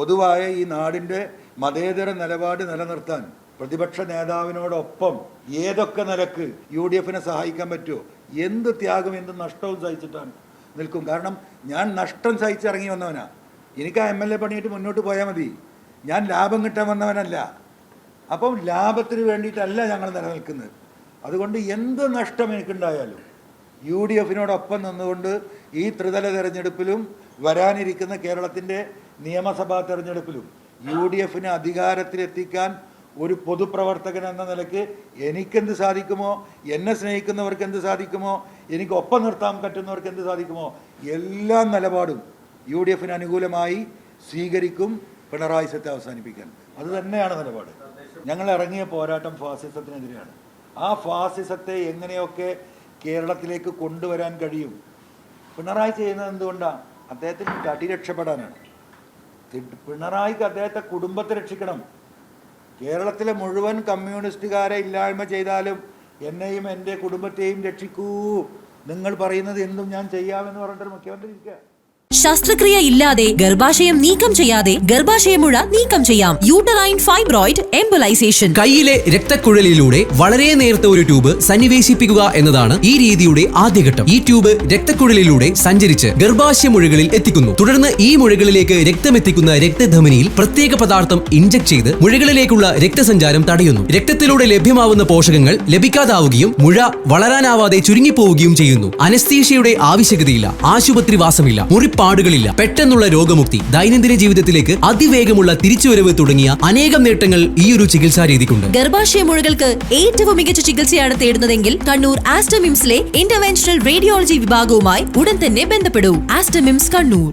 പൊതുവായ ഈ നാടിന്റെ മതേതര നിലപാട് നിലനിർത്താൻ പ്രതിപക്ഷ നേതാവിനോടൊപ്പം ഏതൊക്കെ നിലയ്ക്ക് യു ഡി എഫിനെ സഹായിക്കാൻ പറ്റുമോ? എന്ത് ത്യാഗം എന്ത് നഷ്ടവും സഹിച്ചിട്ടാണ് നിൽക്കും. കാരണം ഞാൻ നഷ്ടം സഹിച്ചിറങ്ങി വന്നവനാ. എനിക്ക് ആ എം എൽ എ പണിയിട്ട് മുന്നോട്ട് പോയാൽ മതി. ഞാൻ ലാഭം കിട്ടാൻ വന്നവനല്ല. അപ്പം ലാഭത്തിന് വേണ്ടിയിട്ടല്ല ഞങ്ങൾ നിലനിൽക്കുന്നത്. അതുകൊണ്ട് എന്ത് നഷ്ടം എനിക്കുണ്ടായാലും യു ഡി എഫിനോടൊപ്പം നിന്നുകൊണ്ട് ഈ ത്രിതല തെരഞ്ഞെടുപ്പിലും വരാനിരിക്കുന്ന കേരളത്തിന്റെ നിയമസഭാ തെരഞ്ഞെടുപ്പിലും യു ഡി എഫിനെ അധികാരത്തിലെത്തിക്കാൻ ഒരു പൊതുപ്രവർത്തകൻ എന്ന നിലയ്ക്ക് എനിക്കെന്ത് സാധിക്കുമോ എന്നെ സ്നേഹിക്കുന്നവർക്ക് എന്ത് സാധിക്കുമോ എനിക്ക് ഒപ്പം നിർത്താൻ പറ്റുന്നവർക്ക് എന്ത് സാധിക്കുമോ എല്ലാ നിലപാടും യു ഡി എഫിന് അനുകൂലമായി സ്വീകരിക്കും പിണറായി സത്തെ അവസാനിപ്പിക്കാൻ. അത് തന്നെയാണ് നിലപാട്. ഞങ്ങൾ ഇറങ്ങിയ പോരാട്ടം ഫാസിസത്തിനെതിരെയാണ്. ആ ഫാസിസത്തെ എങ്ങനെയൊക്കെ കേരളത്തിലേക്ക് കൊണ്ടുവരാൻ കഴിയും? പിണറായി ചെയ്യുന്നത് എന്തുകൊണ്ടാണ് അദ്ദേഹത്തിന് തടി രക്ഷപ്പെടാനാണ്. പിണറായിക്ക് അദ്ദേഹത്തെ കുടുംബത്തെ രക്ഷിക്കണം. കേരളത്തിലെ മുഴുവൻ കമ്മ്യൂണിസ്റ്റുകാരെ ഇല്ലായ്മ ചെയ്താലും എന്നെയും എന്റെ കുടുംബത്തെയും രക്ഷിക്കൂ. നിങ്ങൾ പറയുന്നത് എന്തും ഞാൻ ചെയ്യാമെന്ന് പറഞ്ഞിട്ട് മുഖ്യമന്ത്രി ഇരിക്കുക. ശസ്ത്രക്രിയ ഇല്ലാതെ ഗർഭാശയം നീക്കം ചെയ്യാതെ ഗർഭാശയമുഴ നീക്കം ചെയ്യാം. Uterine fibroid embolisation. കയ്യിലെ രക്തക്കുഴലിലൂടെ വളരെ നേർത്ത ഒരു ട്യൂബ് സന്നിവേശിപ്പിക്കുക എന്നതാണ് ഈ രീതിയുടെ ആദ്യഘട്ടം. ഈ ട്യൂബ് രക്തക്കുഴലിലൂടെ സഞ്ചരിച്ച് ഗർഭാശയ മുഴകളിൽ എത്തിക്കുന്നു. തുടർന്ന് ഈ മുഴകളിലേക്ക് രക്തമെത്തിക്കുന്ന രക്തധമനിയിൽ പ്രത്യേക പദാർത്ഥം ഇഞ്ചക്ട് ചെയ്ത് മുഴകളിലേക്കുള്ള രക്തസഞ്ചാരം തടയുന്നു. രക്തത്തിലൂടെ ലഭ്യമാവുന്ന പോഷകങ്ങൾ ലഭിക്കാതാവുകയും മുഴ വളരാനാവാതെ ചുരുങ്ങിപ്പോവുകയും ചെയ്യുന്നു. അനസ്തീഷയുടെ ആവശ്യകതയില്ല. ആശുപത്രിവാസമില്ല. മുറിപ്പാടുകളില്ല പെട്ടെന്നുള്ള രോഗമുക്തി ദൈനംദിന ജീവിതത്തിലേക്ക് അതിവേഗമുള്ള തിരിച്ചുവരവ് തുടങ്ങിയ അനേകം നേട്ടങ്ങൾ ഈ ഒരു ചികിത്സാ രീതിക്കുണ്ട് ഗർഭാശയ മുഴകൾക്ക് ഏറ്റവും മികച്ച ചികിത്സയാണ് തേടുന്നതെങ്കിൽ കണ്ണൂർ ആസ്റ്റമിംസിലെ ഇന്റർവെൻഷണൽ റേഡിയോളജി വിഭാഗവുമായി ഉടൻ തന്നെ ബന്ധപ്പെടൂ. ആസ്റ്റമിംസ് കണ്ണൂർ.